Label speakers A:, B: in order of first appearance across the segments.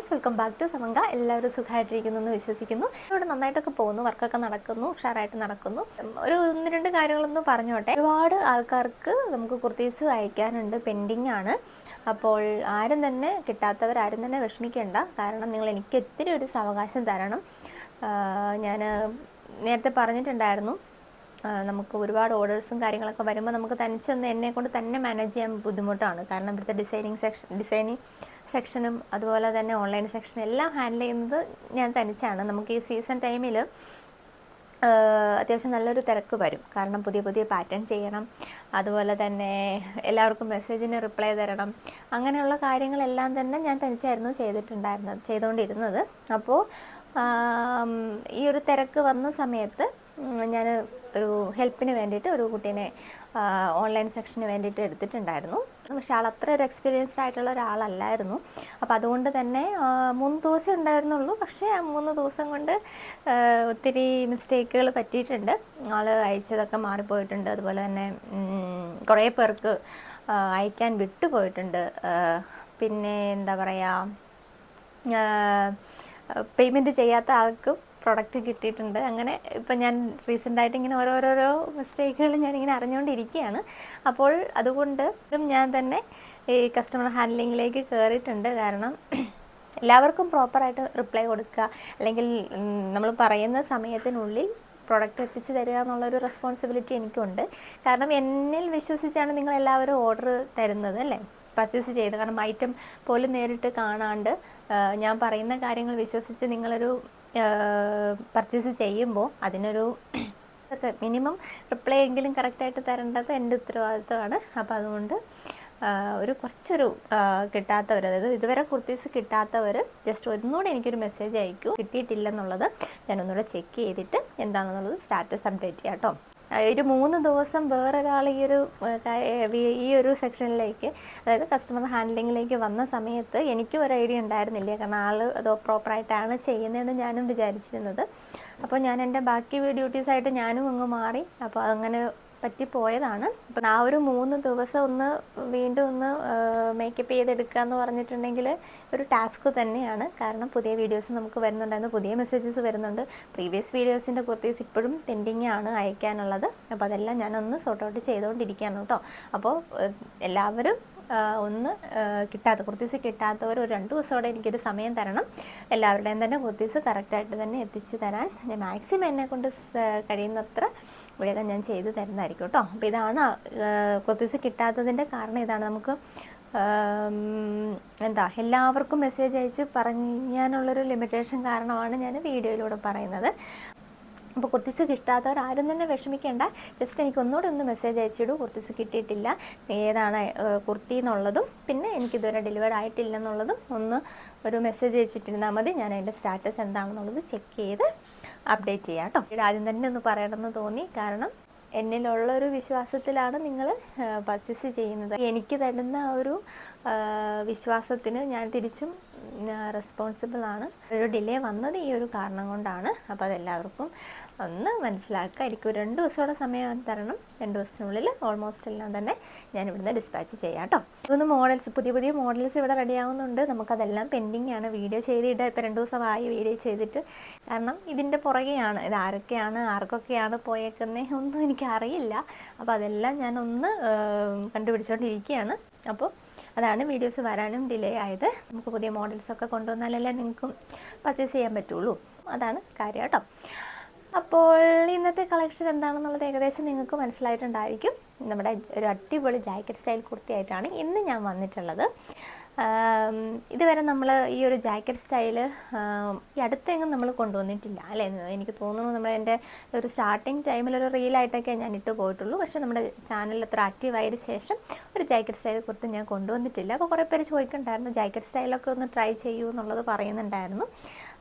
A: Guys welcome back to സമങ്ക എല്ലാവരും സുഖമായിട്ടിരിക്കുന്നു എന്ന് വിശ്വസിക്കുന്നു. ഇവിടെ നന്നായിട്ടൊക്കെ പോകുന്നു. വർക്കൊക്കെ നടക്കുന്നു. ഉഷാറായിട്ട് നടക്കുന്നു. ഒരു ഒന്ന് രണ്ട് കാര്യങ്ങളൊന്നും പറഞ്ഞോട്ടെ. ഒരുപാട് ആൾക്കാർക്ക് നമുക്ക് കുർത്തീസ് അയക്കാനുണ്ട്. പെൻഡിങ് ആണ്. അപ്പോൾ ആരും തന്നെ കിട്ടാത്തവർ ആരും തന്നെ വിഷമിക്കേണ്ട. കാരണം നിങ്ങൾ എനിക്ക് ഒത്തിരി ഒരു സാവകാശം തരണം. ഞാൻ നേരത്തെ പറഞ്ഞിട്ടുണ്ടായിരുന്നു. നമുക്ക് ഒരുപാട് ഓർഡേഴ്സും കാര്യങ്ങളൊക്കെ വരുമ്പോൾ നമുക്ക് തനിച്ചൊന്ന് എന്നെ കൊണ്ട് തന്നെ മാനേജ് ചെയ്യാൻ ബുദ്ധിമുട്ടാണ്. കാരണം ഇവിടുത്തെ ഡിസൈനിങ് സെക്ഷൻ ഡിസൈനിങ് സെക്ഷനും അതുപോലെ തന്നെ ഓൺലൈൻ സെക്ഷനും എല്ലാം ഹാൻഡിൽ ചെയ്യുന്നത് ഞാൻ തനിച്ചാണ്. നമുക്ക് ഈ സീസൺ ടൈമിൽ അത്യാവശ്യം നല്ലൊരു തിരക്ക് വരും. കാരണം പുതിയ പുതിയ പാറ്റേൺ ചെയ്യണം. അതുപോലെ തന്നെ എല്ലാവർക്കും മെസ്സേജിന് റിപ്ലൈ തരണം. അങ്ങനെയുള്ള കാര്യങ്ങളെല്ലാം തന്നെ ഞാൻ തനിച്ചായിരുന്നു ചെയ്തിട്ടുണ്ടായിരുന്നത് ചെയ്തുകൊണ്ടിരുന്നത്. അപ്പോൾ ഈ ഒരു തിരക്ക് വന്ന സമയത്ത് ഞാൻ ഒരു ഹെൽപ്പിന് വേണ്ടിയിട്ട് ഒരു കുട്ടീനെ ഓൺലൈൻ സെക്ഷന് വേണ്ടിയിട്ട് എടുത്തിട്ടുണ്ടായിരുന്നു. പക്ഷെ ആൾ അത്ര ഒരു എക്സ്പീരിയൻസ്ഡ് ആയിട്ടുള്ള ഒരാളല്ലായിരുന്നു. അപ്പോൾ അതുകൊണ്ട് തന്നെ മൂന്ന് ദിവസം ഉണ്ടായിരുന്നുള്ളൂ. പക്ഷേ ആ മൂന്ന് ദിവസം കൊണ്ട് ഒത്തിരി മിസ്റ്റേക്കുകൾ പറ്റിയിട്ടുണ്ട്. ആൾ അയച്ചതൊക്കെ മാറിപ്പോയിട്ടുണ്ട്. അതുപോലെ തന്നെ കുറേ പേർക്ക് അയക്കാൻ വിട്ടുപോയിട്ടുണ്ട് പിന്നെ എന്താ പറയുക പേയ്മെന്റ് ചെയ്യാത്ത ആൾക്കും പ്രൊഡക്റ്റ് കിട്ടിയിട്ടുണ്ട്. അങ്ങനെ ഇപ്പം ഞാൻ റീസെന്റായിട്ട് ഇങ്ങനെ ഓരോരോരോ മിസ്റ്റേക്കുകൾ ഞാനിങ്ങനെ അറിഞ്ഞുകൊണ്ടിരിക്കുകയാണ്. അപ്പോൾ അതുകൊണ്ട് ഞാൻ തന്നെ ഈ കസ്റ്റമർ ഹാൻഡ്ലിങ്ങിലേക്ക് കയറിയിട്ടുണ്ട് കാരണം എല്ലാവർക്കും പ്രോപ്പറായിട്ട് റിപ്ലൈ കൊടുക്കുക. അല്ലെങ്കിൽ നമ്മൾ പറയുന്ന സമയത്തിനുള്ളിൽ പ്രൊഡക്റ്റ് എത്തിച്ചു തരിക എന്നുള്ളൊരു റെസ്പോൺസിബിലിറ്റി എനിക്കുണ്ട്. കാരണം എന്നിൽ വിശ്വസിച്ചാണ് നിങ്ങൾ എല്ലാവരും ഓർഡർ തരുന്നത് അല്ലേ? പർച്ചേസ് ചെയ്ത്. കാരണം ഐറ്റം പോലും നേരിട്ട് കാണാണ്ട് ഞാൻ പറയുന്ന കാര്യങ്ങൾ വിശ്വസിച്ച് നിങ്ങളൊരു പർച്ചേസ് ചെയ്യുമ്പോൾ അതിനൊരു മിനിമം റിപ്ലൈ എങ്കിലും കറക്റ്റായിട്ട് തരേണ്ടത് എന്റെ ഉത്തരവാദിത്തമാണ് അപ്പോൾ അതുകൊണ്ട് ഒരു കുറച്ചൊരു കിട്ടാത്തവർ അതായത് ഇതുവരെ കുർത്തീസ് കിട്ടാത്തവർ ജസ്റ്റ് ഒന്നുകൂടെ എനിക്കൊരു മെസ്സേജ് അയക്കൂ. കിട്ടിയിട്ടില്ലെന്നുള്ളത് ഞാനൊന്നുകൂടെ ചെക്ക് ചെയ്തിട്ട് എന്താണെന്നുള്ളത് സ്റ്റാറ്റസ് അപ്ഡേറ്റ് ചെയ്യാം കേട്ടോ. ഒരു മൂന്ന് ദിവസം വേറൊരാൾ ഈ ഒരു ഈ ഒരു സെക്ഷനിലേക്ക് അതായത് കസ്റ്റമർ ഹാൻഡ്ലിങ്ങിലേക്ക് വന്ന സമയത്ത് എനിക്കും ഒരു ഐഡിയ ഉണ്ടായിരുന്നില്ല. കാരണം ആൾ അത് പ്രോപ്പറായിട്ടാണ് ചെയ്യുന്നതെന്ന് ഞാനും വിചാരിച്ചിരുന്നത്. അപ്പോൾ ഞാൻ എന്റെ ബാക്കി ഡ്യൂട്ടീസായിട്ട് ഞാനും അങ്ങ് മാറി. അപ്പോൾ അങ്ങനെ പറ്റിപ്പോയതാണ്. അപ്പം ആ ഒരു മൂന്ന് ദിവസം ഒന്ന് വീണ്ടും ഒന്ന് മേക്കപ്പ് ചെയ്തെടുക്കുക എന്ന് പറഞ്ഞിട്ടുണ്ടെങ്കിൽ ഒരു ടാസ്ക് തന്നെയാണ്. കാരണം പുതിയ വീഡിയോസ് നമുക്ക് വരുന്നുണ്ടായിരുന്നു പുതിയ മെസ്സേജസ് വരുന്നുണ്ട്. പ്രീവിയസ് വീഡിയോസിന്റെ കുർത്തീസ് ഇപ്പോഴും പെൻഡിങ് ആണ് അയക്കാനുള്ളത്. അപ്പോൾ അതെല്ലാം ഞാനൊന്ന് സോർട്ട് ഔട്ട് ചെയ്തുകൊണ്ടിരിക്കുകയാണ് കേട്ടോ. അപ്പോൾ എല്ലാവരും ഒന്ന് കിട്ടാത്ത കുർത്തീസ് കിട്ടാത്തവർ ഒരു രണ്ട് ദിവസത്തോടെ എനിക്കൊരു സമയം തരണം. എല്ലാവരുടെയും തന്നെ കുർത്തീസ് കറക്റ്റായിട്ട് തന്നെ എത്തിച്ചു തരാൻ. ഞാൻ മാക്സിമം എന്നെ കൊണ്ട് കഴിയുന്നത്ര വേഗം ഞാൻ ചെയ്ത് തരുന്നതായിരിക്കും കേട്ടോ. അപ്പോൾ ഇതാണ് കുർത്തീസ് കിട്ടാത്തതിന്റെ കാരണം. ഇതാണ് നമുക്ക് എന്താ എല്ലാവർക്കും മെസ്സേജ് അയച്ച് പറഞ്ഞാനുള്ളൊരു ലിമിറ്റേഷൻ കാരണമാണ് ഞാൻ വീഡിയോയിലൂടെ പറയുന്നത്. അപ്പോൾ കുർത്തിസ് കിട്ടാത്തവർ ആരും തന്നെ വിഷമിക്കേണ്ട. ജസ്റ്റ് എനിക്ക് ഒന്നുകൂടെ ഒന്ന് മെസ്സേജ് അയച്ചിടൂ കുർത്തിസ് കിട്ടിയിട്ടില്ല. ഏതാണ് കുർത്തി എന്നുള്ളതും പിന്നെ എനിക്കിതുവരെ ഡെലിവേർഡ് ആയിട്ടില്ല എന്നുള്ളതും ഒന്ന് ഒരു മെസ്സേജ് അയച്ചിട്ടിരുന്നാൽ മതി. ഞാൻ അതിന്റെ സ്റ്റാറ്റസ് എന്താണെന്നുള്ളത് ചെക്ക് ചെയ്ത് അപ്ഡേറ്റ് ചെയ്യാം കേട്ടോ. ഇവിടെ ആദ്യം തന്നെ ഒന്ന് പറയണമെന്ന് തോന്നി. കാരണം എന്നിലുള്ള ഒരു വിശ്വാസത്തിലാണ് നിങ്ങൾ പർച്ചേസ് ചെയ്യുന്നത്. എനിക്ക് തരുന്ന ഒരു വിശ്വാസത്തിന് ഞാൻ തിരിച്ചും റെസ്പോൺസിബിൾ ആണ്. ഒരു ഡിലേ വന്നത് ഈ ഒരു കാരണം കൊണ്ടാണ്. അപ്പോൾ അതെല്ലാവർക്കും ഒന്ന് മനസ്സിലാക്കുക എനിക്ക് രണ്ട് ദിവസത്തോടെ സമയം തരണം. രണ്ട് ദിവസത്തിനുള്ളിൽ ഓൾമോസ്റ്റ് എല്ലാം തന്നെ ഞാൻ ഇവിടുന്ന് ഡിസ്പാച്ച് ചെയ്യാം കേട്ടോ ഇതൊന്ന് മോഡൽസ് പുതിയ പുതിയ മോഡൽസ് ഇവിടെ റെഡി ആവുന്നുണ്ട്. നമുക്കതെല്ലാം പെൻഡിങ് ആണ്. വീഡിയോ ചെയ്തിട്ട് ഇപ്പോൾ രണ്ട് ദിവസമായി വീഡിയോ ചെയ്തിട്ട്. കാരണം ഇതിന്റെ പുറകെയാണ്. ഇത് ആരൊക്കെയാണ് ആർക്കൊക്കെയാണ് പോയേക്കുന്നത് ഒന്നും എനിക്കറിയില്ല. അപ്പോൾ അതെല്ലാം ഞാനൊന്ന് കണ്ടുപിടിച്ചുകൊണ്ടിരിക്കുകയാണ് അപ്പോൾ അതാണ് വീഡിയോസ് വരാനും ഡിലേ ആയത്. നമുക്ക് പുതിയ മോഡൽസൊക്കെ കൊണ്ടുവന്നാലല്ലേ നിങ്ങൾക്കും പർച്ചേസ് ചെയ്യാൻ പറ്റുള്ളൂ. അതാണ് കാര്യം കേട്ടോ. അപ്പോൾ ഇന്നത്തെ കളക്ഷൻ എന്താണെന്നുള്ളത് ഏകദേശം നിങ്ങൾക്ക് മനസ്സിലായിട്ടുണ്ടായിരിക്കും. നമ്മുടെ ഒരു അടിപൊളി ജാക്കറ്റ് സ്റ്റൈൽ കുർത്തിയായിട്ടാണ് ഇന്ന് ഞാൻ വന്നിട്ടുള്ളത്. ഇതുവരെ നമ്മൾ ഈ ഒരു ജാക്കറ്റ് സ്റ്റൈൽ ഈ അടുത്തെങ്ങും നമ്മൾ കൊണ്ടുവന്നിട്ടില്ല അല്ലേ? എനിക്ക് തോന്നുന്നു നമ്മൾ എന്റെ ഒരു സ്റ്റാർട്ടിങ് ടൈമിൽ ഒരു റീലായിട്ടൊക്കെ ഞാൻ ഇട്ട് പോയിട്ടുള്ളൂ. പക്ഷേ നമ്മുടെ ചാനൽ അത്ര ആക്റ്റീവ് ആയതിനു ശേഷം ഒരു ജാക്കറ്റ് സ്റ്റൈൽ കുറിച്ച് ഞാൻ കൊണ്ടുവന്നിട്ടില്ല. അപ്പോൾ കുറേ പേര് ചോദിക്കുന്നുണ്ടായിരുന്നു ജാക്കറ്റ് സ്റ്റൈലൊക്കെ ഒന്ന് ട്രൈ ചെയ്യൂ എന്നുള്ളത് പറയുന്നുണ്ടായിരുന്നു.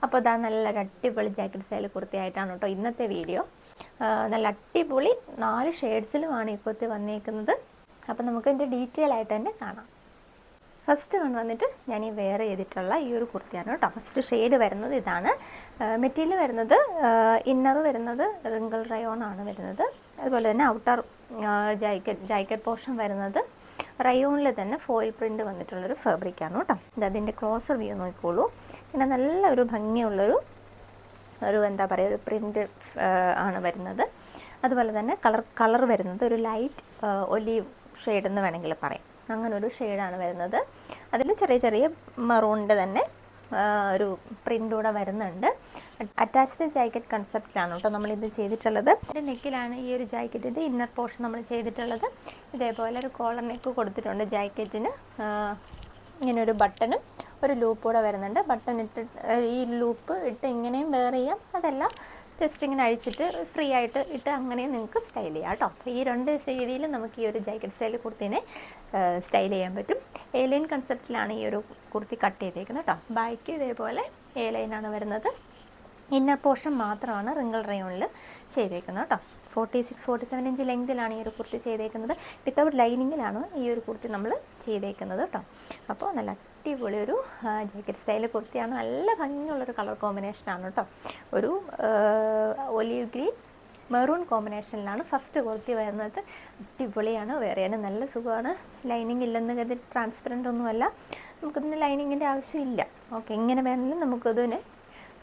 A: അപ്പോൾ അതാ നല്ല അടിപൊളി ജാക്കറ്റ് സ്റ്റൈൽ കുർത്തിയായിട്ടാണ് കേട്ടോ ഇന്നത്തെ വീഡിയോ. നല്ല അടിപൊളി നാല് ഷെയ്ഡ്സിലുമാണ് ഈ കുർത്തി വന്നേക്കുന്നത്. അപ്പോൾ നമുക്ക് ഇതിന്റെ ഡീറ്റെയിൽ ആയിട്ട് തന്നെ കാണാം. ഫസ്റ്റ് വൺ വന്നിട്ട് ഞാൻ ഈ വെയർ ചെയ്തിട്ടുള്ള ഈ ഒരു കുർത്തിയാണ് കേട്ടോ. ഫസ്റ്റ് ഷെയ്ഡ് വരുന്നത് ഇതാണ്. മെറ്റീരിയൽ വരുന്നത് ഇന്നർ വരുന്നത് റിങ്കിൾ റയോൺ ആണ് വരുന്നത്. അതുപോലെ തന്നെ ഔട്ടർ ജാക്കറ്റ് ജാക്കറ്റ് പോർഷൻ വരുന്നത് റയോണിൽ തന്നെ ഫോയിൽ പ്രിന്റ് വന്നിട്ടുള്ളൊരു ഫാബ്രിക്കാണ് കേട്ടോ. ഇത് അതിന്റെ ക്ലോസർ വ്യൂ നോക്കിക്കോളൂ. പിന്നെ നല്ല ഒരു ഭംഗിയുള്ളൊരു ഒരു എന്താ പറയുക ഒരു പ്രിന്റ് ആണ് വരുന്നത്. അതുപോലെ തന്നെ കളർ കളർ വരുന്നത് ഒരു ലൈറ്റ് ഒലീവ് ഷെയ്ഡ് എന്ന് വേണമെങ്കിൽ പറയാം. അങ്ങനെ ഒരു ഷെയ്ഡാണ് വരുന്നത്. അതിൽ ചെറിയ ചെറിയ മറൂണിന്റെ തന്നെ ഒരു പ്രിന്റ് കൂടെ വരുന്നുണ്ട്. അറ്റാച്ച്ഡ് ജാക്കറ്റ് കൺസെപ്റ്റിലാണ് കേട്ടോ നമ്മളിത് ചെയ്തിട്ടുള്ളത്. എന്റെ നെക്കിലാണ് ഈ ഒരു ജാക്കറ്റിന്റെ ഇന്നർ പോർഷൻ നമ്മൾ ചെയ്തിട്ടുള്ളത്. ഇതേപോലെ ഒരു കോളർ നെക്ക് കൊടുത്തിട്ടുണ്ട് ജാക്കറ്റിന്. ഇങ്ങനെ ഒരു ബട്ടണും ഒരു ലൂപ്പ് കൂടെ വരുന്നുണ്ട്. ബട്ടൺ ഇട്ട് ഈ ലൂപ്പ് ഇട്ട് ഇങ്ങനെയും വെയർ ചെയ്യാം. അതല്ല ജസ്റ്റ് ഇങ്ങനെ അഴിച്ചിട്ട് ഫ്രീ ആയിട്ട് ഇട്ട് അങ്ങനെ നിങ്ങൾക്ക് സ്റ്റൈൽ ചെയ്യാം കേട്ടോ. അപ്പോൾ ഈ രണ്ട് രീതിയിൽ നമുക്ക് ഈ ഒരു ജാക്കറ്റ് സ്റ്റൈൽ കുർത്തിനെ സ്റ്റൈൽ ചെയ്യാൻ പറ്റും. എ ലൈൻ കൺസെപ്റ്റിലാണ് ഈ ഒരു കുർത്തി കട്ട് ചെയ്തേക്കുന്നത് കേട്ടോ. ബാക്ക് ഇതേപോലെ എ ലൈനാണ് വരുന്നത്. ഇന്നർ പോർഷൻ മാത്രമാണ് റിങ്കിൾ റയോണിൽ ചെയ്തേക്കുന്നത് കേട്ടോ. Forty six forty seven inch ലെങ്തിലാണ് ഈ ഒരു കുർത്തി ചെയ്തേക്കുന്നത്. വിത്തൗട്ട് ലൈനിങ്ങിലാണ് ഈ ഒരു കുർത്തി നമ്മൾ ചെയ്തേക്കുന്നത് കേട്ടോ. അപ്പോൾ നല്ല അടിപൊളി ഒരു ജാക്കറ്റ് സ്റ്റൈൽ കുർത്തിയാണ്. നല്ല ഭംഗിയുള്ളൊരു കളർ കോമ്പിനേഷനാണ് കേട്ടോ. ഒരു ഒലിവ് ഗ്രീൻ മെറൂൺ കോമ്പിനേഷനിലാണ് ഫസ്റ്റ് കുർത്തി വരുന്നത്. അടിപൊളിയാണ് വേറെ നല്ല സുഖമാണ്. ലൈനിങ് ഇല്ലെന്ന് കരുതി ട്രാൻസ്പെറന്റ് ഒന്നുമല്ല. നമുക്കിതിന് ലൈനിങ്ങിന്റെ ആവശ്യമില്ല. ഓക്കെ എങ്ങനെ വേണമെങ്കിലും നമുക്കതിനെ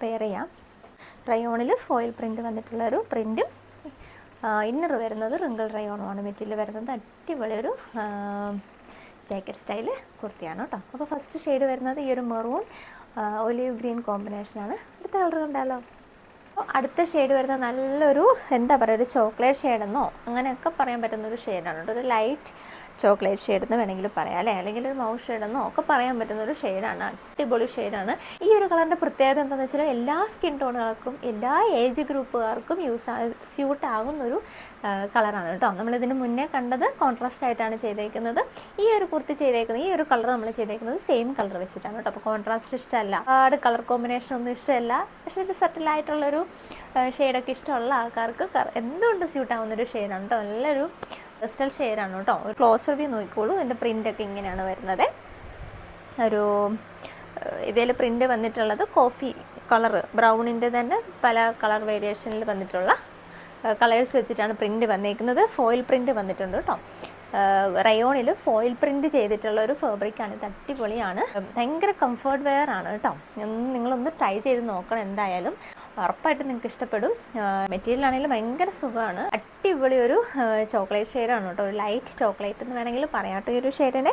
A: പെയർ ചെയ്യാം. റയോണിൽ ഫോയിൽ പ്രിന്റ് വന്നിട്ടുള്ള ഒരു പ്രിന്റും ഇന്നർ വരുന്നത് റിങ്കിൾ റയോണുമാണ് മെറ്റീരിയൽ വരുന്നത് അടിപൊളി ഒരു ജാക്കറ്റ് സ്റ്റൈൽ കുർത്തിയാണ് കേട്ടോ. അപ്പോൾ ഫസ്റ്റ് ഷെയ്ഡ് വരുന്നത് ഈ ഒരു മെറൂൺ ഒലിവ് ഗ്രീൻ കോമ്പിനേഷനാണ് അടുത്ത കളർ കണ്ടാലോ? അടുത്ത ഷെയ്ഡ് വരുന്നത് നല്ലൊരു എന്താ പറയുക ഒരു ചോക്ലേറ്റ് ഷെയ്ഡെന്നോ അങ്ങനെയൊക്കെ പറയാൻ പറ്റുന്ന ഒരു ഷെയ്ഡാണ് ഒരു ലൈറ്റ് ചോക്ലേറ്റ് ഷെയ്ഡ് എന്ന് വേണമെങ്കിൽ പറയാം അല്ലേ? അല്ലെങ്കിൽ ഒരു മൗ ഷെയ്ഡെന്നോ ഒക്കെ പറയാൻ പറ്റുന്ന ഒരു ഷെയ്ഡാണ് അടിപൊളി ഷെയ്ഡാണ്. ഈ ഒരു കളറിന്റെ പ്രത്യേകത എന്താണെന്ന് വെച്ചാൽ എല്ലാ സ്കിൻ ടോണുകൾക്കും എല്ലാ ഏജ് ഗ്രൂപ്പുകാർക്കും യൂസ് സ്യൂട്ട് ആകുന്ന ഒരു കളറാണ് കേട്ടോ. നമ്മളിതിന് മുന്നേ കണ്ടത് കോൺട്രാസ്റ്റ് ആയിട്ടാണ് ചെയ്തേക്കുന്നത്. ഈ ഒരു കുർത്തി ചെയ്തേക്കുന്നത് ഈ ഒരു കളർ നമ്മൾ ചെയ്തേക്കുന്നത് സെയിം കളർ വെച്ചിട്ടാണ് കേട്ടോ. അപ്പോൾ കോൺട്രാസ്റ്റ് ഇഷ്ടമല്ല ഒരുപാട് കളർ കോമ്പിനേഷൻ ഒന്നും ഇഷ്ടമല്ല. പക്ഷേ ഒരു സെറ്റിലായിട്ടുള്ളൊരു ഷെയ്ഡൊക്കെ ഇഷ്ടമുള്ള ആൾക്കാർക്ക് എന്തുകൊണ്ട് സ്യൂട്ട് ആവുന്നൊരു ഷെയ്ഡാണ് കേട്ടോ. നല്ലൊരു ക്രിസ്റ്റൽ ആണ് കേട്ടോ. ഒരു ക്ലോസർ വ്യൂ നോക്കിക്കോളൂ. ഇതിന്റെ പ്രിന്റൊക്കെ ഇങ്ങനെയാണ് വരുന്നത്. ഒരു ഇതിൽ പ്രിന്റ് വന്നിട്ടുള്ളത് കോഫി കളറ് ബ്രൗണിന്റെ തന്നെ പല കളർ വേരിയേഷനിൽ വന്നിട്ടുള്ള കളേഴ്സ് വെച്ചിട്ടാണ് പ്രിന്റ് വന്നേക്കുന്നത്. ഫോയിൽ പ്രിന്റ് വന്നിട്ടുണ്ട് കേട്ടോ. റയോണിൽ ഫോയിൽ പ്രിന്റ് ചെയ്തിട്ടുള്ള ഒരു ഫാബ്രിക്കാണ് ഇത് അടിപൊളിയാണ്. ഭയങ്കര കംഫർട്ട് വെയർ ആണ് കേട്ടോ. നിങ്ങളൊന്ന് ട്രൈ ചെയ്ത് നോക്കണം എന്തായാലും. ഉറപ്പായിട്ടും നിങ്ങൾക്ക് ഇഷ്ടപ്പെടും. മെറ്റീരിയൽ ആണെങ്കിലും ഭയങ്കര സുഖമാണ്. അടിപൊളി ഒരു ചോക്ലേറ്റ് ഷെയ്ഡാണ് കേട്ടോ. ഒരു ലൈറ്റ് ചോക്ലേറ്റ് എന്ന് വേണമെങ്കിൽ പറയാം കേട്ടോ ഈ ഒരു ഷെയ്ഡിനെ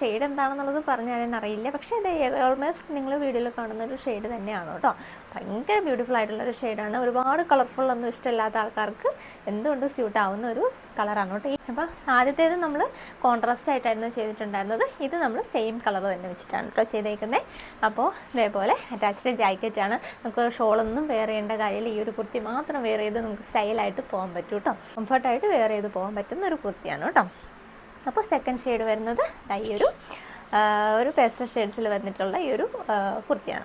A: ഷെയ്ഡ് എന്താണെന്നുള്ളത് പറഞ്ഞാൽ അറിയില്ല. പക്ഷേ ഇത് ഓൾമോസ്റ്റ് നിങ്ങൾ വീഡിയോയിൽ കാണുന്ന ഒരു ഷെയ്ഡ് തന്നെയാണ് കേട്ടോ. ഭയങ്കര ബ്യൂട്ടിഫുൾ ആയിട്ടുള്ള ഒരു ഷെയ്ഡാണ് ഒരുപാട് കളർഫുൾ ഒന്നും ഇഷ്ടമില്ലാത്ത ആൾക്കാർക്ക് എന്തുകൊണ്ട് സ്യൂട്ട് ആവുന്ന ഒരു കളറാണ് കേട്ടോ അപ്പോൾ ആദ്യത്തേത് നമ്മൾ കോൺട്രാസ്റ്റ് ആയിട്ടായിരുന്നു ചെയ്തിട്ടുണ്ടായിരുന്നത്. ഇത് നമ്മൾ സെയിം കളർ തന്നെ വെച്ചിട്ടാണ് കേട്ടോ ചെയ്തേക്കുന്നത് അപ്പോൾ ഇതേപോലെ അറ്റാച്ച്ഡ് ജാക്കറ്റ് ആണ്. നമുക്ക് ഷോളൊന്നും വെയർ ചെയ്യേണ്ട കാര്യമില്ല. ഈ ഒരു കുർത്തി മാത്രം വെയർ ചെയ്ത് നമുക്ക് സ്റ്റൈലായിട്ട് പോകാൻ പറ്റും കേട്ടോ കംഫർട്ടായിട്ട് വെയർ ചെയ്ത് പോകാൻ പറ്റുന്ന ഒരു കുർത്തിയാണ് കേട്ടോ അപ്പോൾ സെക്കൻഡ് ഷെയ്ഡ് വരുന്നത് ഈ ഒരു ഒരു പേസ്റ്റൽ ഷെയ്ഡ്സിൽ വന്നിട്ടുള്ള ഈ ഒരു കുർത്തിയാണ്.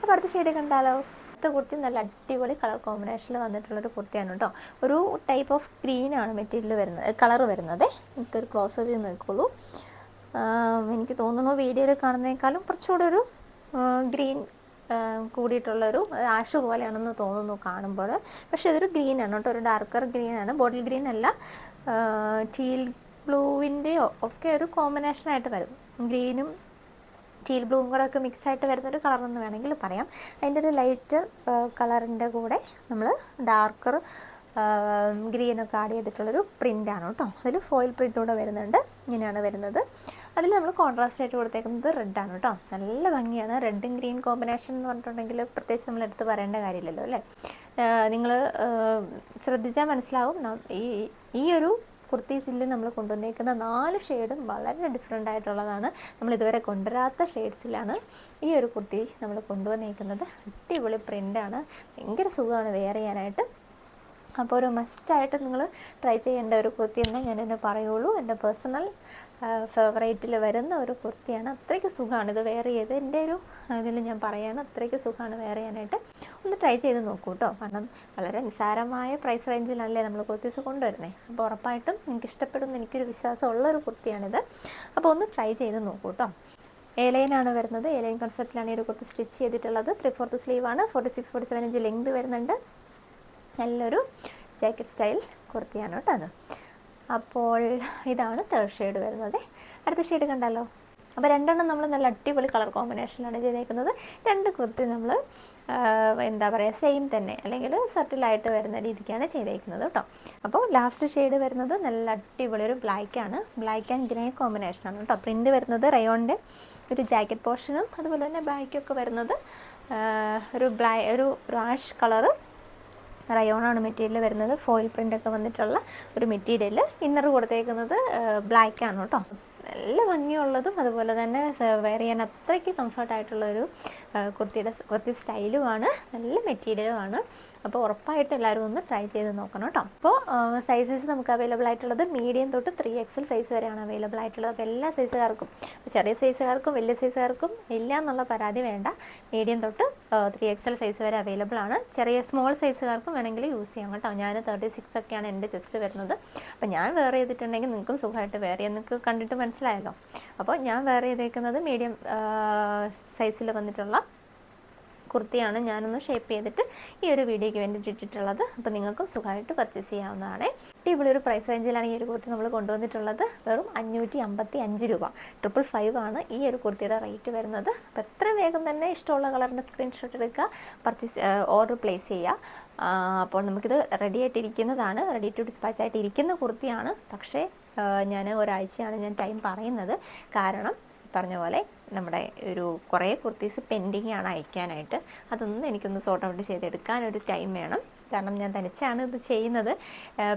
A: അപ്പോൾ അടുത്ത ഷെയ്ഡ് കണ്ടാലോ? അടുത്ത കുർത്തി നല്ല അടിപൊളി കളർ കോമ്പിനേഷനിൽ വന്നിട്ടുള്ളൊരു കുർത്തിയാണ് കേട്ടോ ഒരു ടൈപ്പ് ഓഫ് ഗ്രീൻ ആണ് മെറ്റീരിയൽ വരുന്നത് കളർ വരുന്നത്. എനിക്കൊരു ക്ലോസ് വ്യൂ നോക്കിക്കോളൂ. എനിക്ക് തോന്നുന്നു വീഡിയോയിൽ കാണുന്നതിനേക്കാളും കുറച്ചുകൂടെ ഒരു ഗ്രീൻ കൂടിയിട്ടുള്ളൊരു ആഷ് പോലെയാണെന്ന് തോന്നുന്നു കാണുമ്പോൾ. പക്ഷേ ഇതൊരു ഗ്രീനാണ് കേട്ടോ ഒരു ഡാർക്കർ ഗ്രീനാണ്. ബോട്ടിൽ ഗ്രീൻ അല്ല ടീൽ ബ്ലൂവിന്റെയോ ഒക്കെ ഒരു കോമ്പിനേഷനായിട്ട് വരും. ഗ്രീനും ടീൽ ബ്ലൂവും കൂടെ ഒക്കെ മിക്സ് ആയിട്ട് വരുന്നൊരു എന്ന് വേണമെങ്കിൽ പറയാം. അതിന്റെ ഒരു ലൈറ്റർ കളറിന്റെ കൂടെ നമ്മൾ ഡാർക്കർ ഗ്രീനൊക്കെ ആഡ് ചെയ്തിട്ടുള്ളൊരു പ്രിന്റാണ് കേട്ടോ. അതിൽ ഫോയിൽ പ്രിന്റ് കൂടെ വരുന്നുണ്ട്. ഇങ്ങനെയാണ് വരുന്നത്. അതിൽ നമ്മൾ കോൺട്രാസ്റ്റ് ആയിട്ട് കൊടുത്തേക്കുന്നത് റെഡാണ് കേട്ടോ. നല്ല ഭംഗിയാണ്. റെഡും ഗ്രീൻ കോമ്പിനേഷൻ എന്ന് പറഞ്ഞിട്ടുണ്ടെങ്കിൽ പ്രത്യേകിച്ച് നമ്മൾ എടുത്ത് പറയേണ്ട കാര്യമില്ലല്ലോ അല്ലേ? നിങ്ങൾ ശ്രദ്ധിച്ചാൽ മനസ്സിലാവും. ഈ ഈ ഒരു കുർത്തീസിൽ നമ്മൾ കൊണ്ടുവന്നേക്കുന്ന നാല് ഷെയ്ഡും വളരെ ഡിഫറെന്റ് ആയിട്ടുള്ളതാണ്. നമ്മൾ ഇതുവരെ കൊണ്ടുവരാത്ത ഷെയ്ഡ്സിലാണ് ഈ ഒരു കുർത്തി നമ്മൾ കൊണ്ടുവന്നേക്കുന്നത്. അടിപൊളി പ്രിന്റാണ് ഭയങ്കര സുഖമാണ് വെയർ ചെയ്യാനായിട്ട്. അപ്പോൾ ഒരു മസ്റ്റായിട്ട് നിങ്ങൾ ട്രൈ ചെയ്യേണ്ട ഒരു കുർത്തി എന്നേ എന്നെ പറയുള്ളൂ. എന്റെ പേഴ്സണൽ ഫേവറേറ്റിൽ വരുന്ന ഒരു കുർത്തിയാണ്. അത്രയ്ക്ക് സുഖമാണ്. ഇത് വെയർ ചെയ്ത് എന്റെ ഒരു ഇതിൽ ഞാൻ പറയുകയാണ് അത്രയ്ക്ക് സുഖമാണ് വെയർ ചെയ്യാനായിട്ട്. ഒന്ന് ട്രൈ ചെയ്ത് നോക്കൂ കേട്ടോ കാരണം വളരെ നിസ്സാരമായ പ്രൈസ് റേഞ്ചിലല്ലേ നമ്മൾ കുർത്തീസ് കൊണ്ടുവരുന്നത് അപ്പോൾ ഉറപ്പായിട്ടും നിങ്ങൾക്ക് ഇഷ്ടപ്പെടുന്ന എനിക്കൊരു വിശ്വാസമുള്ള ഒരു കുർത്തിയാണിത്. അപ്പോൾ ഒന്ന് ട്രൈ ചെയ്ത് നോക്കൂ കേട്ടോ ഏലൈനാണ് വരുന്നത്. ഏലൈൻ കൺസെപ്റ്റിലാണ് ഈ ഒരു കുർത്തി സ്റ്റിച്ച് ചെയ്തിട്ടുള്ളത്. Three fourth സ്ലീവാണ് forty six forty seven inch length വരുന്നുണ്ട്. നല്ലൊരു ജാക്കറ്റ് സ്റ്റൈൽ കുർത്തിയാണ് കേട്ടോ അത്. അപ്പോൾ ഇതാണ് തേർഡ് ഷെയ്ഡ് വരുന്നത്. അടുത്ത ഷെയ്ഡ് കണ്ടല്ലോ അപ്പോൾ രണ്ടെണ്ണം നമ്മൾ നല്ല അടിപൊളി കളർ കോമ്പിനേഷനിലാണ് ചെയ്തേക്കുന്നത്. രണ്ട് കുർത്തി നമ്മൾ എന്താ പറയുക സെയിം തന്നെ അല്ലെങ്കിൽ സർട്ടിലായിട്ട് വരുന്ന രീതിക്കാണ് ചെയ്തേക്കുന്നത് കേട്ടോ. അപ്പോൾ ലാസ്റ്റ് ഷെയ്ഡ് വരുന്നത് നല്ല അടിപൊളി ഒരു ബ്ലാക്കാണ് ബ്ലാക്ക് ആൻഡ് ഗ്രേ കോമ്പിനേഷനാണ് കേട്ടോ. പ്രിന്റ് വരുന്നത് റയോണിന്റെ ഒരു ജാക്കറ്റ് പോർഷനും അതുപോലെ തന്നെ ബാക്കൊക്കെ വരുന്നത് ഒരു ബ്ലാ ഒരു റാഷ് കളറ് റയോണാണ് മെറ്റീരിയൽ വരുന്നത്. ഫോയിൽ പ്രിന്റ് ഒക്കെ വന്നിട്ടുള്ള ഒരു മെറ്റീരിയൽ. ഇന്നർ കൊടുത്തേക്കുന്നത് ബ്ലാക്ക് ആണ് കേട്ടോ. നല്ല ഭംഗിയുള്ളതും അതുപോലെ തന്നെ വെയർ ചെയ്യാൻ അത്രയ്ക്ക് കംഫർട്ടായിട്ടുള്ളൊരു കുർത്തിയുടെ കുർത്തി സ്റ്റൈലുമാണ് നല്ല മെറ്റീരിയലുമാണ് അപ്പോൾ ഉറപ്പായിട്ട് എല്ലാവരും ഒന്ന് ട്രൈ ചെയ്ത് നോക്കണം കേട്ടോ. അപ്പോൾ സൈസസ് നമുക്ക് അവൈലബിൾ ആയിട്ടുള്ളത് മീഡിയം തൊട്ട് ത്രീ എക്സൽ സൈസ് വരെയാണ് അവൈലബിൾ ആയിട്ടുള്ളത്. അപ്പോൾ എല്ലാ സൈസുകാർക്കും ചെറിയ സൈസുകാർക്കും വലിയ സൈസുകാർക്കും ഇല്ല എന്നുള്ള പരാതി വേണ്ട. മീഡിയം തൊട്ട് ത്രീ എക്സൽ സൈസ് വരെ അവൈലബിൾ ആണ്. ചെറിയ സ്മോൾ സൈസുകാർക്കും വേണമെങ്കിൽ യൂസ് ചെയ്യാം കേട്ടോ. ഞാൻ തേർട്ടി സിക്സ് ഒക്കെയാണ് എന്റെ ചെസ്റ്റ് വരുന്നത്. അപ്പോൾ ഞാൻ വേറെ ചെയ്തിട്ടുണ്ടെങ്കിൽ നിങ്ങൾക്കും സുഖമായിട്ട് വേറെ നിങ്ങൾക്ക് കണ്ടിട്ട് മനസ്സിലായല്ലോ. അപ്പോൾ ഞാൻ വേറെ ചെയ്തേക്കുന്നത് മീഡിയം സൈസിൽ വന്നിട്ടുള്ള കുർത്തിയാണ് ഞാനൊന്ന് ഷേപ്പ് ചെയ്തിട്ട് ഈ ഒരു വീഡിയോയ്ക്ക് വേണ്ടിയിട്ട് ഇട്ടിട്ടുള്ളത്. അപ്പോൾ നിങ്ങൾക്കും സുഖമായിട്ട് പർച്ചേസ് ചെയ്യാവുന്നതാണ്. അടിപൊളി ഒരു പ്രൈസ് റേഞ്ചിലാണ് ഈ ഒരു കുർത്തി നമ്മൾ കൊണ്ടുവന്നിട്ടുള്ളത്. വെറും അഞ്ഞൂറ്റി അമ്പത്തി അഞ്ച് രൂപ. ട്രിപ്പിൾ ഫൈവ് ആണ് ഈ ഒരു കുർത്തിയുടെ റേറ്റ് വരുന്നത്. അപ്പോൾ എത്ര വേഗം തന്നെ ഇഷ്ടമുള്ള കളറിന്റെ സ്ക്രീൻഷോട്ട് എടുക്കുക പർച്ചേസ് ഓർഡർ പ്ലേസ് ചെയ്യുക. അപ്പോൾ നമുക്കിത് റെഡി ആയിട്ടിരിക്കുന്നതാണ്. റെഡി ടു ഡിസ്പാച്ച് ആയിട്ടിരിക്കുന്ന കുർത്തിയാണ്. പക്ഷേ ഞാൻ ഒരാഴ്ചയാണ് ഞാൻ ടൈം പറയുന്നത്. കാരണം പറഞ്ഞ പോലെ നമ്മുടെ ഒരു കുറേ കുർത്തീസ് പെൻഡിങ് ആണ് അയക്കാനായിട്ട്. അതൊന്നും എനിക്കൊന്ന് സോർട്ട് ഔട്ട് ചെയ്തെടുക്കാൻ ഒരു ടൈം വേണം. കാരണം ഞാൻ തനിച്ചാണ് ഇത് ചെയ്യുന്നത്.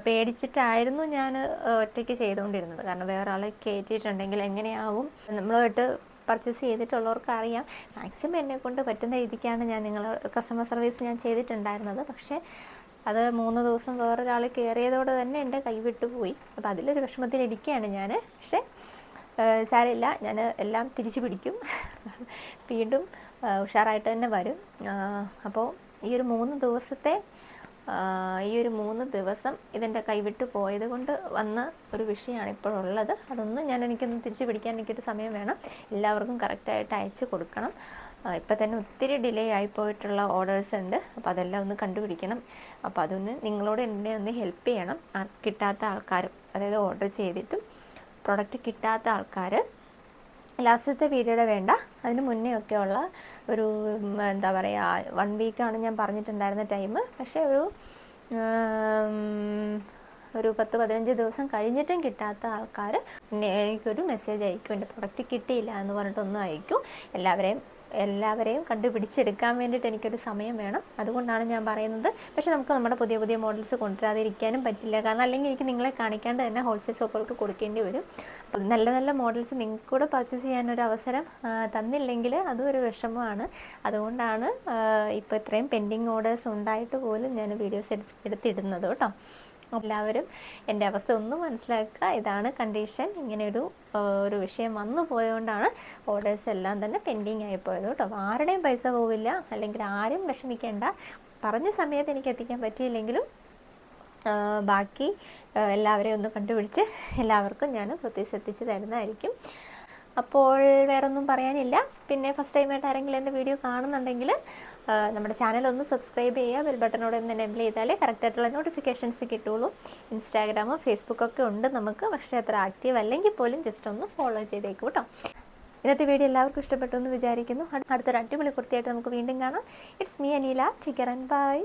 A: പേടിച്ചിട്ടായിരുന്നു ഞാൻ ഒറ്റയ്ക്ക് ചെയ്തുകൊണ്ടിരുന്നത്. കാരണം വേറെ ആളെ കയറ്റിയിട്ടുണ്ടെങ്കിൽ എങ്ങനെയാവും? നമ്മളുമായിട്ട് പർച്ചേസ് ചെയ്തിട്ടുള്ളവർക്ക് അറിയാം മാക്സിമം എന്നെ കൊണ്ട് പറ്റുന്ന രീതിക്കാണ് ഞാൻ നിങ്ങൾ കസ്റ്റമർ സർവീസ് ഞാൻ ചെയ്തിട്ടുണ്ടായിരുന്നത്. പക്ഷേ അത് മൂന്ന് ദിവസം വേറൊരാൾ കയറിയതോടെ തന്നെ എന്റെ കൈവിട്ടു പോയി അപ്പോൾ അതിലൊരു വിഷമത്തിലിരിക്കുകയാണ് ഞാൻ പക്ഷേ സാരമില്ല. ഞാൻ എല്ലാം തിരിച്ചു പിടിക്കും. വീണ്ടും ഉഷാറായിട്ട് തന്നെ വരും. അപ്പോൾ ഈ ഒരു മൂന്ന് ദിവസത്തെ ഈ ഒരു മൂന്ന് ദിവസം ഇതെന്റെ കൈവിട്ട് പോയത് കൊണ്ട് വന്ന ഒരു വിഷയമാണ് ഇപ്പോഴുള്ളത്. അതൊന്നും ഞാൻ എനിക്കൊന്ന് തിരിച്ചു പിടിക്കാൻ എനിക്കൊരു സമയം വേണം. എല്ലാവർക്കും കറക്റ്റായിട്ട് അയച്ചു കൊടുക്കണം. ഇപ്പം തന്നെ ഒത്തിരി ഡിലേ ആയിപ്പോയിട്ടുള്ള ഓർഡേഴ്സ് ഉണ്ട്. അപ്പോൾ അതെല്ലാം ഒന്ന് കണ്ടുപിടിക്കണം. അപ്പോൾ അതൊന്ന് നിങ്ങളോട് എന്നെ ഒന്ന് ഹെൽപ്പ് ചെയ്യണം. കിട്ടാത്ത ആൾക്കാരും അതായത് ഓർഡർ ചെയ്തിട്ടും പ്രൊഡക്റ്റ് കിട്ടാത്ത ആൾക്കാർ ലാസ്റ്റത്തെ പീരീഡ് വേണ്ട. അതിന് മുന്നേ ഒക്കെ ഉള്ള ഒരു എന്താ പറയുക വൺ വീക്കാണ് ഞാൻ പറഞ്ഞിട്ടുണ്ടായിരുന്ന ടൈം പക്ഷേ ഒരു ഒരു പത്ത് പതിനഞ്ച് ദിവസം കഴിഞ്ഞിട്ടും കിട്ടാത്ത ആൾക്കാർ എനിക്കൊരു മെസ്സേജ് അയക്കും. എന്റെ പ്രൊഡക്റ്റ് കിട്ടിയില്ല എന്ന് പറഞ്ഞിട്ടൊന്നും അയക്കും. എല്ലാവരെയും എല്ലാവരെയും കണ്ടുപിടിച്ചെടുക്കാൻ വേണ്ടിയിട്ട് എനിക്കൊരു സമയം വേണം. അതുകൊണ്ടാണ് ഞാൻ പറയുന്നത്. പക്ഷേ നമുക്ക് നമ്മുടെ പുതിയ പുതിയ മോഡൽസ് കൊണ്ടുവരാതിരിക്കാനും പറ്റില്ല. കാരണം അല്ലെങ്കിൽ എനിക്ക് നിങ്ങളെ കാണിക്കാണ്ട് തന്നെ ഹോൾസെയിൽ ഷോപ്പുകൾക്ക് കൊടുക്കേണ്ടി വരും. നല്ല നല്ല മോഡൽസ് നിങ്ങൾക്ക് കൂടെ പർച്ചേസ് ചെയ്യാനൊരു അവസരം തന്നില്ലെങ്കിൽ അതും ഒരു വിഷമമാണ്. അതുകൊണ്ടാണ് ഇപ്പോൾ ഇത്രയും പെൻഡിങ് ഓർഡേഴ്സ് ഉണ്ടായിട്ട് പോലും ഞാൻ വീഡിയോസ് എടുത്തിടുന്നത് കേട്ടോ. എല്ലാവരും എന്റെ അവസ്ഥ ഒന്ന് മനസ്സിലാക്കുക. ഇതാണ് കണ്ടീഷൻ ഇങ്ങനെ ഒരു വിഷയം വന്നു പോയതുകൊണ്ടാണ് ഓർഡേഴ്സ് എല്ലാം തന്നെ പെൻഡിങ് ആയി കേട്ടോ. ആരുടെയും പൈസ പോവില്ല. അല്ലെങ്കിൽ ആരും വിഷമിക്കേണ്ട. പറഞ്ഞ സമയത്ത് എനിക്ക് എത്തിക്കാൻ പറ്റിയില്ലെങ്കിലും ബാക്കി എല്ലാവരെയും ഒന്ന് കണ്ടുപിടിച്ച് എല്ലാവർക്കും ഞാൻ പ്രത്യേകിച്ച് എത്തിച്ച് തരുന്നതായിരിക്കും. അപ്പോൾ വേറൊന്നും പറയാനില്ല. പിന്നെ ഫസ്റ്റ് ടൈമായിട്ട് ആരെങ്കിലും എന്റെ വീഡിയോ കാണുന്നുണ്ടെങ്കിൽ നമ്മുടെ ചാനൽ ഒന്ന് സബ്സ്ക്രൈബ് ചെയ്യുക ബെൽ ബട്ടനോട് ഒന്ന് എനേബിൾ ചെയ്താലേ കറക്റ്റായിട്ടുള്ള നോട്ടിഫിക്കേഷൻസ് കിട്ടുള്ളൂ. ഇൻസ്റ്റാഗ്രാമോ ഫേസ്ബുക്കൊക്കെ ഉണ്ട് നമുക്ക് പക്ഷേ അത്ര ആക്റ്റീവ് അല്ലെങ്കിൽ പോലും ജസ്റ്റ് ഒന്ന് ഫോളോ ചെയ്തേക്കും കേട്ടോ ഇന്നത്തെ വീഡിയോ എല്ലാവർക്കും ഇഷ്ടപ്പെട്ടു എന്ന് വിചാരിക്കുന്നു. അടുത്തൊരു അടിപൊളി കുർത്തിയായിട്ട് നമുക്ക് വീണ്ടും കാണാം. It's me Aneela Tikkar and bye